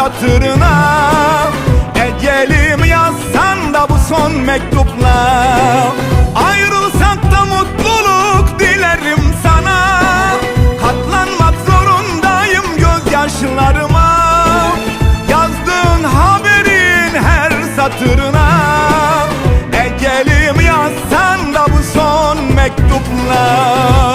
hatırına. Ecelim yazsan da bu son mektupla. Ayrılsak da mutluluk dilerim sana. Katlanmak zorundayım gözyaşlarıma. Yazdığın haberin her satırına. Ecelim yazsan da bu son mektupla.